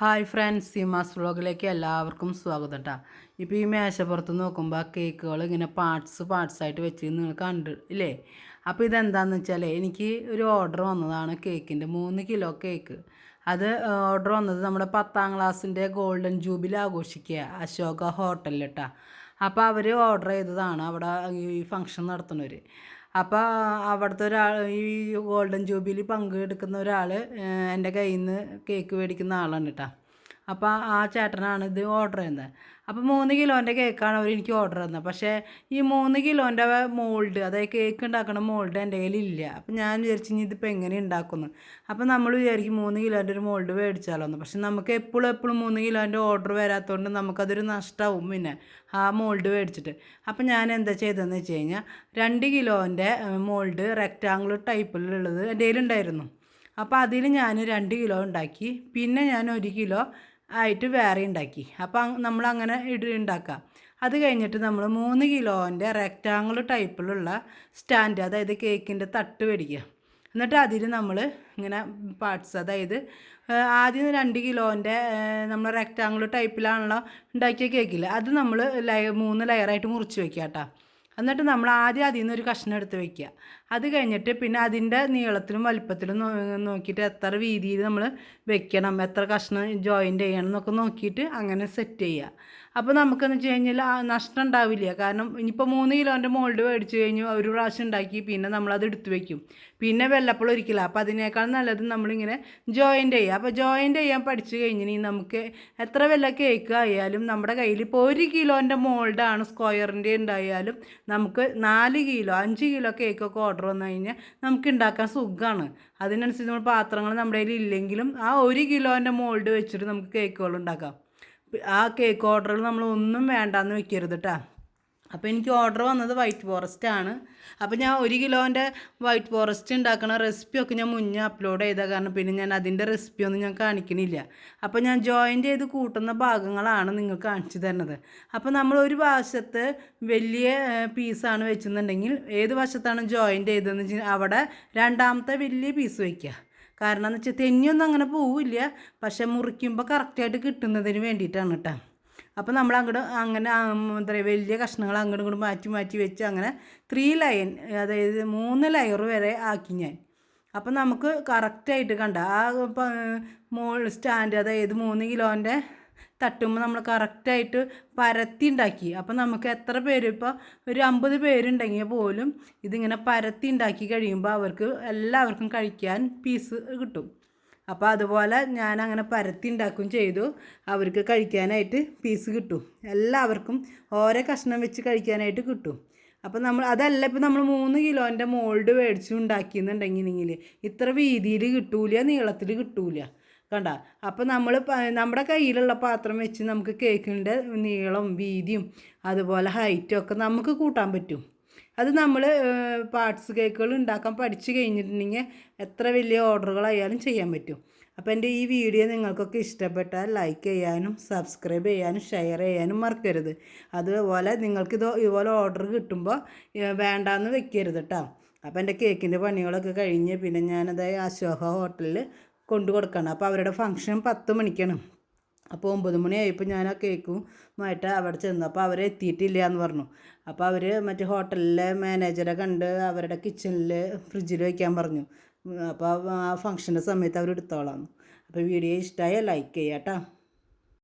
Hi friends Seemas വ്ളോഗിലേക്ക് എല്ലാവർക്കും സ്വാഗതം കേട്ടോ ഇപ്പോൾ ഈ മേശപ്പുറത്ത് നോക്കുമ്പോൾ കേക്കുകൾ ഇങ്ങനെ പാർട്സ് പാർട്സായിട്ട് വെച്ച് നിങ്ങൾ കണ്ട് ഇല്ലേ? അപ്പോൾ ഇതെന്താണെന്ന് വെച്ചാൽ എനിക്ക് ഒരു ഓർഡർ വന്നതാണ് കേക്കിന്റെ മൂന്ന് കിലോ കേക്ക്. അത് ഓർഡർ വന്നത് നമ്മുടെ പത്താം ക്ലാസ്സിന്റെ ഗോൾഡൻ ജൂബിലി ആഘോഷിക്കുക അശോക ഹോട്ടലിൽ കേട്ടോ അപ്പോൾ അവർ ഓർഡർ ചെയ്തതാണ്. അവിടെ ഈ ഫംഗ്ഷൻ നടത്തുന്നവർ അപ്പോൾ അവിടുത്തെ ഒരാൾ ഈ ഗോൾഡൻ ജൂബിലി പങ്കെടുക്കുന്ന ഒരാൾ എന്റെ കയ്യിൽ നിന്ന് കേക്ക് മേടിക്കുന്ന ആളാണ് കേട്ടോ അപ്പോൾ ആ ചേട്ടനാണ് ഇത് ഓർഡർ ചെയ്യുന്നത്. അപ്പോൾ മൂന്ന് കിലോന്റെ കേക്കാണ് അവർ എനിക്ക് ഓർഡർ തന്നത്. പക്ഷേ ഈ മൂന്ന് കിലോന്റെ മോൾഡ് അതായത് കേക്ക് ഉണ്ടാക്കുന്ന മോൾഡ് എന്റെ കയ്യിലില്ല. അപ്പോൾ ഞാൻ വിചാരിച്ചു ഇനി ഇതിപ്പോൾ എങ്ങനെ ഉണ്ടാക്കുന്നു? അപ്പോൾ നമ്മൾ വിചാരിക്കും മൂന്ന് കിലോന്റെ ഒരു മോൾഡ് മേടിച്ചാലോ എന്ന് പക്ഷെ നമുക്ക് എപ്പോഴും എപ്പോഴും മൂന്ന് കിലോന്റെ ഓർഡർ വരാത്തതുകൊണ്ട് നമുക്കതൊരു നഷ്ടമാവും പിന്നെ ആ മോൾഡ് മേടിച്ചിട്ട്. അപ്പോൾ ഞാൻ എന്താ ചെയ്തതെന്ന് വെച്ച് കഴിഞ്ഞാൽ രണ്ട് കിലോന്റെ മോൾഡ് റെക്റ്റാങ്കിൾ ടൈപ്പിലുള്ളത് എന്റെ കയ്യിലുണ്ടായിരുന്നു. അപ്പോൾ അതിൽ ഞാൻ രണ്ട് കിലോ ഉണ്ടാക്കി. പിന്നെ ഞാൻ ഒരു കിലോ ആയിട്ട് വേറെ ഉണ്ടാക്കി. അപ്പോൾ നമ്മൾ അങ്ങനെ ഇട ഉണ്ടാക്കാം അത് കഴിഞ്ഞിട്ട് നമ്മൾ മൂന്ന് കിലോന്റെ റെക്റ്റാങ്കിൾ ടൈപ്പിലുള്ള സ്റ്റാൻഡ് അതായത് കേക്കിന്റെ തട്ട് മേടിക്കുക എന്നിട്ട് അതിൽ നമ്മൾ ഇങ്ങനെ പാർട്സ് അതായത് ആദ്യം രണ്ട് കിലോന്റെ നമ്മൾ റെക്റ്റാങ്കിൾ ടൈപ്പിലാണല്ലോ ഉണ്ടാക്കിയ കേക്കിൽ അത് നമ്മൾ ലയ മൂന്ന് ലെയറായിട്ട് മുറിച്ച് വെക്കുക കേട്ടോ എന്നിട്ട് നമ്മൾ ആദ്യം അതിൽ നിന്ന് ഒരു കഷ്ണം എടുത്ത് വെക്കുക. അത് കഴിഞ്ഞിട്ട് പിന്നെ അതിന്റെ നീളത്തിലും വലിപ്പത്തിലും നോക്കിയിട്ട് എത്ര വീതിയിൽ നമ്മൾ വെക്കണം എത്ര കഷ്ണം ജോയിന്റ് ചെയ്യണം എന്നൊക്കെ നോക്കിയിട്ട് അങ്ങനെ സെറ്റ് ചെയ്യുക. അപ്പോൾ നമുക്കെന്ന് വെച്ച് കഴിഞ്ഞാൽ നഷ്ടം ഉണ്ടാവില്ല. കാരണം ഇനിയിപ്പോൾ മൂന്ന് കിലോന്റെ മോൾഡ് മേടിച്ച് കഴിഞ്ഞു ഒരു പ്രാവശ്യം ഉണ്ടാക്കി പിന്നെ നമ്മളത് എടുത്ത് വെക്കും. പിന്നെ വെള്ളപ്പുളം ഒരിക്കില്ല അപ്പോൾ അതിനേക്കാൾ നല്ലത് നമ്മളിങ്ങനെ ജോയിന്റ് ചെയ്യുക. അപ്പോൾ ജോയിന്റ് ചെയ്യാൻ പഠിച്ചു കഴിഞ്ഞിട്ടുണ്ടെങ്കിൽ നമുക്ക് എത്ര വല്ല കേക്ക് ആയാലും നമ്മുടെ കയ്യിൽ ഇപ്പോൾ ഒരു കിലോന്റെ മോൾഡാണ് സ്ക്വയറിന്റെ ഉണ്ടായാലും നമുക്ക് നാല് കിലോ അഞ്ച് കിലോ കേക്കൊക്കെ ഓർഡർ വന്നു കഴിഞ്ഞാൽ നമുക്ക് ഉണ്ടാക്കാൻ സുഖമാണ് അതിനനുസരിച്ച് നമ്മൾ പാത്രങ്ങൾ നമ്മുടെ കയ്യിൽ ഇല്ലെങ്കിലും ആ ഒരു കിലോന്റെ മോൾഡ് വെച്ചിട്ട് നമുക്ക് കേക്കുകൾ ഉണ്ടാക്കാം. ആ കേക്ക് ഓർഡറുകൾ നമ്മൾ ഒന്നും വേണ്ടാന്ന് വെക്കരുത് കേട്ടോ അപ്പോൾ എനിക്ക് ഓർഡർ വന്നത് വൈറ്റ് ഫോറസ്റ്റ് ആണ്. അപ്പോൾ ഞാൻ ഒരു കിലോന്റെ വൈറ്റ് ഫോറസ്റ്റ് ഉണ്ടാക്കുന്ന റെസിപ്പിയൊക്കെ ഞാൻ മുന്നേ അപ്ലോഡ് ചെയ്ത. കാരണം പിന്നെ ഞാൻ അതിന്റെ റെസിപ്പി ഒന്നും ഞാൻ കാണിക്കണില്ല. അപ്പോൾ ഞാൻ ജോയിൻ ചെയ്ത് കൂട്ടുന്ന ഭാഗങ്ങളാണ് നിങ്ങൾക്ക് കാണിച്ചു തരുന്നത്. അപ്പോൾ നമ്മൾ ഒരു വശത്ത് വലിയ പീസാണ് വെച്ചെന്നുണ്ടെങ്കിൽ ഏത് വശത്താണ് ജോയിൻ ചെയ്തതെന്ന് വെച്ചാൽ അവിടെ രണ്ടാമത്തെ വലിയ പീസ് വയ്ക്കുക കാരണം എന്ന് വെച്ചാൽ തെന്നിയൊന്നും അങ്ങനെ പോവില്ല. പക്ഷെ മുറിക്കുമ്പോൾ കറക്റ്റായിട്ട് കിട്ടുന്നതിന് വേണ്ടിയിട്ടാണ് കേട്ടോ അപ്പോൾ നമ്മൾ അങ്ങോട്ട് അങ്ങനെ എന്താ പറയുക വലിയ കഷ്ണങ്ങൾ അങ്ങോട്ടും ഇങ്ങോട്ട് മാറ്റി മാറ്റി വെച്ച് അങ്ങനെ ത്രീ ലൈൻ അതായത് മൂന്ന് ലെയർ വരെ ആക്കി ഞാൻ. അപ്പം നമുക്ക് കറക്റ്റായിട്ട് കണ്ട ആ മോൾ സ്റ്റാൻഡ് അതായത് മൂന്ന് കിലോന്റെ തട്ടുമ്പോൾ നമ്മൾ കറക്റ്റായിട്ട് പരത്തി ഉണ്ടാക്കി അപ്പം നമുക്ക് എത്ര പേര് ഇപ്പോൾ ഒരു അമ്പത് പേരുണ്ടെങ്കിൽ പോലും ഇതിങ്ങനെ പരത്തി ഉണ്ടാക്കി കഴിയുമ്പോൾ അവർക്ക് എല്ലാവർക്കും കഴിക്കാൻ പീസ് കിട്ടും. അപ്പോൾ അതുപോലെ ഞാൻ അങ്ങനെ പരത്തി ഉണ്ടാക്കും ചെയ്തു. അവർക്ക് കഴിക്കാനായിട്ട് പീസ് കിട്ടും. എല്ലാവർക്കും ഓരോ കഷ്ണം വെച്ച് കഴിക്കാനായിട്ട് കിട്ടും. അപ്പോൾ നമ്മൾ അതല്ല ഇപ്പോൾ നമ്മൾ മൂന്ന് കിലോന്റെ മോൾഡ് മേടിച്ച് ഉണ്ടാക്കിയെന്നുണ്ടെങ്കിൽ ഇത്ര വീതിയിൽ കിട്ടൂല നീളത്തിൽ കിട്ടൂല. കണ്ട? അപ്പോൾ നമ്മൾ നമ്മുടെ കയ്യിലുള്ള പാത്രം വെച്ച് നമുക്ക് കേക്കിന്റെ നീളം വീതിയും അതുപോലെ ഹൈറ്റും ഒക്കെ നമുക്ക് കൂട്ടാൻ പറ്റും. അത് നമ്മൾ പാർട്സ് കേക്കുകൾ ഉണ്ടാക്കാൻ പഠിച്ചു കഴിഞ്ഞിട്ടുണ്ടെങ്കിൽ എത്ര വലിയ ഓർഡറുകളായാലും ചെയ്യാൻ പറ്റും. അപ്പോൾ എന്റെ ഈ വീഡിയോ നിങ്ങൾക്കൊക്കെ ഇഷ്ടപ്പെട്ടാൽ ലൈക്ക് ചെയ്യാനും സബ്സ്ക്രൈബ് ചെയ്യാനും ഷെയർ ചെയ്യാനും മറക്കരുത്. അതുപോലെ നിങ്ങൾക്കിത് ഇതുപോലെ ഓർഡർ കിട്ടുമ്പോൾ വേണ്ടാന്ന് വെക്കരുത് കേട്ടോ അപ്പോൾ എന്റെ കേക്കിന്റെ പണികളൊക്കെ കഴിഞ്ഞ് പിന്നെ ഞാനത് അശോക ഹോട്ടലിൽ കൊണ്ടു കൊടുക്കണം. അപ്പോൾ അവരുടെ ഫംഗ്ഷൻ പത്ത് മണിക്കാണ്. അപ്പോൾ ഒമ്പത് മണിയായപ്പോൾ ഞാൻ ആ കേക്കുമായിട്ട് അവിടെ ചെന്നു. അപ്പോൾ അവർ എത്തിയിട്ടില്ല എന്ന് പറഞ്ഞു. അപ്പോൾ അവർ മറ്റേ ഹോട്ടലിലെ മാനേജറെ കണ്ട് അവരുടെ കിച്ചണിൽ ഫ്രിഡ്ജിൽ വയ്ക്കാൻ പറഞ്ഞു. അപ്പോൾ ആ ഫംഗ്ഷന്റെ സമയത്ത് അവർ എടുത്തോളാം അപ്പോൾ വീഡിയോ ഇഷ്ടമായ ലൈക്ക് ചെയ്യാം കേട്ടോ